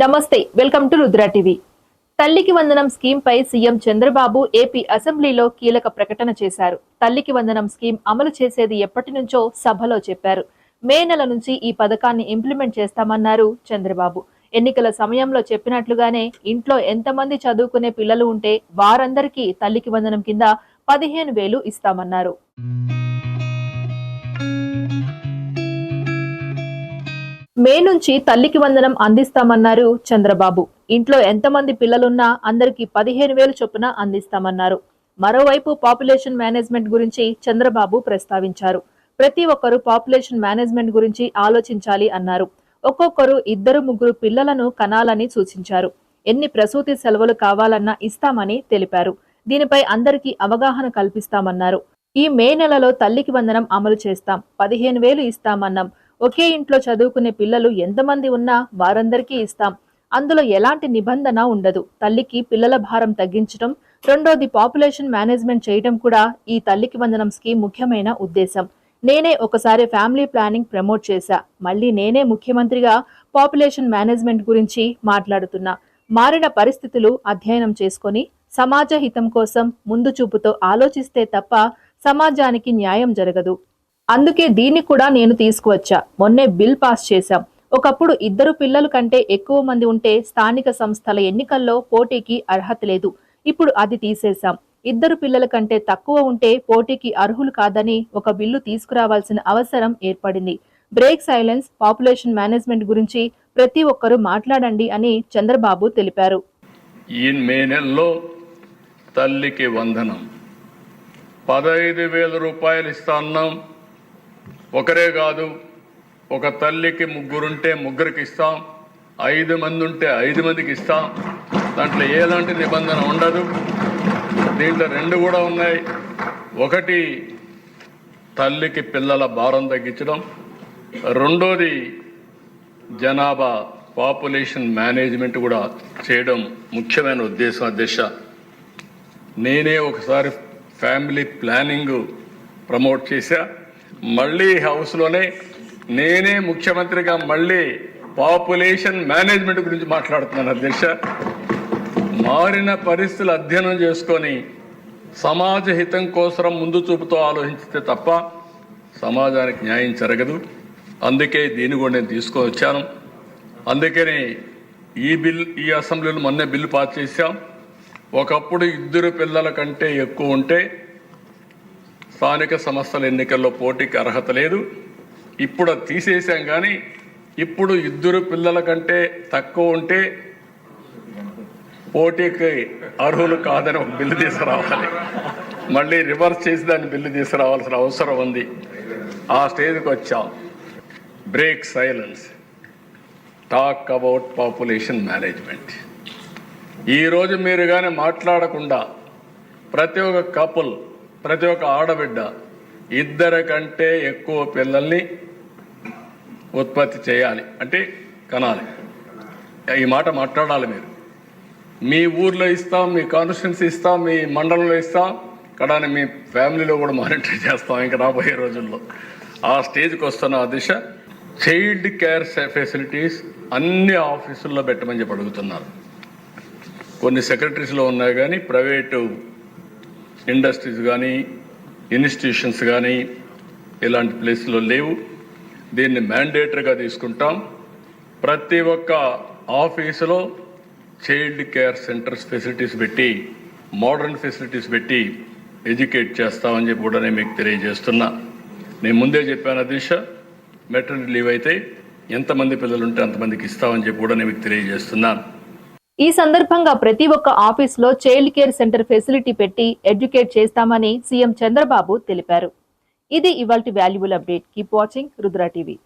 నమస్తే welcome to Rudra TV. Thalliki Vandanam scheme పై CM Chandrababu AP అసెంబ్లీలో కీలక ప్రకటన చేశారు. తల్లికి వందనం స్కీమ్ అమలు చేసేది ఎప్పటి నుంచో సభలో చెప్పారు. మే నెల నుంచి ఈ పథకాన్ని ఇంప్లిమెంట్ చేస్తామన్నారు చంద్రబాబు. ఎన్నికల సమయంలో చెప్పినట్లుగానే ఇంట్లో ఎంతమంది చదువుకునే పిల్లలు ఉంటే వారందరికీ తల్లికి వందనం కింద పదిహేను వేలు ఇస్తామన్నారు. మే నుంచి తల్లికి వందనం అందిస్తామన్నారు చంద్రబాబు. ఇంట్లో ఎంతమంది పిల్లలున్నా అందరికీ పదిహేను వేలు చొప్పున అందిస్తామన్నారు. మరోవైపు పాపులేషన్ మేనేజ్మెంట్ గురించి చంద్రబాబు ప్రస్తావించారు. ప్రతి ఒక్కరూ పాపులేషన్ మేనేజ్మెంట్ గురించి ఆలోచించాలి అన్నారు. ఒక్కొక్కరు ఇద్దరు ముగ్గురు పిల్లలను కనాలని సూచించారు. ఎన్ని ప్రసూతి సెలవులు కావాలన్నా ఇస్తామని తెలిపారు. దీనిపై అందరికీ అవగాహన కల్పిస్తామన్నారు. ఈ మే నెలలో తల్లికి వందనం అమలు చేస్తాం. పదిహేను వేలు ఇస్తామన్నాం. ఒకే ఇంట్లో చదువుకునే పిల్లలు ఎంతమంది ఉన్నా వారందరికీ ఇస్తాం. అందులో ఎలాంటి నిబంధన ఉండదు. తల్లికి పిల్లల భారం తగ్గించడం రెండోది పాపులేషన్ మేనేజ్మెంట్ చేయడం కూడా ఈ తల్లికి వందనం స్కీమ్ ముఖ్యమైన ఉద్దేశం. నేనే ఒకసారి ఫ్యామిలీ ప్లానింగ్ ప్రమోట్ చేశా. మళ్ళీ నేనే ముఖ్యమంత్రిగా పాపులేషన్ మేనేజ్మెంట్ గురించి మాట్లాడుతున్నా. మారిన పరిస్థితులు అధ్యయనం చేసుకొని సమాజ హితం కోసం ముందు చూపుతో ఆలోచిస్తే తప్ప సమాజానికి న్యాయం జరగదు. అందుకే దీన్ని కూడా నేను తీసుకువచ్చా. మొన్నే బిల్ పాస్ చేశాం. ఒకప్పుడు ఇద్దరు పిల్లల కంటే ఎక్కువ మంది ఉంటే స్థానిక సంస్థల ఎన్నికల్లో పోటీకి అర్హత లేదు. ఇప్పుడు అది తీసేశాం. ఇద్దరు పిల్లల కంటే తక్కువ ఉంటే పోటీకి అర్హులు కాదని ఒక బిల్లు తీసుకురావాల్సిన అవసరం ఏర్పడింది. బ్రేక్ సైలెన్స్ పాపులేషన్ మేనేజ్మెంట్ గురించి ప్రతి ఒక్కరూ మాట్లాడండి అని చంద్రబాబు తెలిపారు. ఈ మే నెలలో తల్లికి వందనం. పదహైదు వేల రూపాయలు ఇస్తా అన్నాం. ఒకరే కాదు ఒక తల్లికి ముగ్గురుంటే ముగ్గురికి ఇస్తాం ఐదు మంది ఉంటే ఐదు మందికి ఇస్తాం దాంట్లో ఎలాంటి నిబంధన ఉండదు. దీంట్లో రెండు కూడా ఉన్నాయి. ఒకటి తల్లికి పిల్లల భారం తగ్గించడం. రెండోది జనాభా పాపులేషన్ మేనేజ్మెంట్ కూడా చేయడం ముఖ్యమైన ఉద్దేశం అధ్యక్ష నేనే ఒకసారి ఫ్యామిలీ ప్లానింగ్ ప్రమోట్ చేశా. మళ్ళీ హౌస్లోనే నేనే ముఖ్యమంత్రిగా మళ్ళీ పాపులేషన్ మేనేజ్మెంట్ గురించి మాట్లాడుతున్నాను అధ్యక్ష. మారిన పరిస్థితులు అధ్యయనం చేసుకొని సమాజ హితం కోసం ముందు చూపుతో ఆలోచించితే తప్ప సమాజానికి న్యాయం జరగదు. అందుకే దీన్ని కూడా నేను తీసుకొని వచ్చాను అందుకని ఈ బిల్ ఈ అసెంబ్లీలో మొన్నే బిల్లు పాస్ చేశాం. ఒకప్పుడు ఇద్దరు పిల్లల కంటే ఎక్కువ ఉంటే స్థానిక సంస్థల ఎన్నికల్లో పోటీకి అర్హత లేదు. ఇప్పుడు అది తీసేసాం కానీ ఇప్పుడు ఇద్దరు పిల్లల కంటే తక్కువ ఉంటే పోటీకి అర్హులు కాదని ఒక బిల్లు తీసుకురావాలి. మళ్ళీ రివర్స్ చేసి దాన్ని బిల్లు తీసుకురావాల్సిన అవసరం ఉంది. ఆ స్టేజ్కి వచ్చాం. Break silence talk about population management ఈరోజు మీరు కానీ మాట్లాడకుండా ప్రతి ఒక్క కపుల్ ప్రతి ఒక్క ఆడబిడ్డ ఇద్దరి కంటే ఎక్కువ పిల్లల్ని ఉత్పత్తి చేయాలి. అంటే కనాలి. ఈ మాట మాట్లాడాలి మీరు. మీ ఊర్లో ఇస్తాం మీ కాన్స్టిట్యున్సీ ఇస్తాం మీ మండలంలో ఇస్తాం కానీ మీ ఫ్యామిలీలో కూడా మానిటర్ చేస్తాం ఇంకా రాబోయే రోజుల్లో. ఆ స్టేజ్కి వస్తున్న ఆ దిశ చైల్డ్ కేర్ ఫెసిలిటీస్ అన్ని ఆఫీసుల్లో పెట్టమని చెప్పి అడుగుతున్నారు. కొన్ని సెక్రటరీస్లో ఉన్నాయి కానీ ప్రైవేటు ఇండస్ట్రీస్ కానీ ఇన్స్టిట్యూషన్స్ కానీ ఇలాంటి ప్లేస్లో లేవు. దీన్ని మ్యాండేటరీగా తీసుకుంటాం. ప్రతి ఒక్క ఆఫీసులో చైల్డ్ కేర్ సెంటర్స్ ఫెసిలిటీస్ పెట్టి మోడర్న్ ఫెసిలిటీస్ పెట్టి ఎడ్యుకేట్ చేస్తామని చెప్పి కూడా నేను మీకు తెలియజేస్తున్నా. నేను ముందే చెప్పాను దిశ మెటర్నిటీ లీవ్ అయితే ఎంతమంది పిల్లలు ఉంటే అంతమందికి ఇస్తామని చెప్పి కూడా నేను మీకు తెలియజేస్తున్నాను ఈ సందర్భంగా ప్రతి ఒక్క ఆఫీస్లో చైల్డ్ కేర్ సెంటర్ ఫెసిలిటీ పెట్టి ఎడ్యుకేట్ చేస్తామని సీఎం చంద్రబాబు తెలిపారు. ఇది ఇవాల్టి valuable update. Keep watching Rudra TV.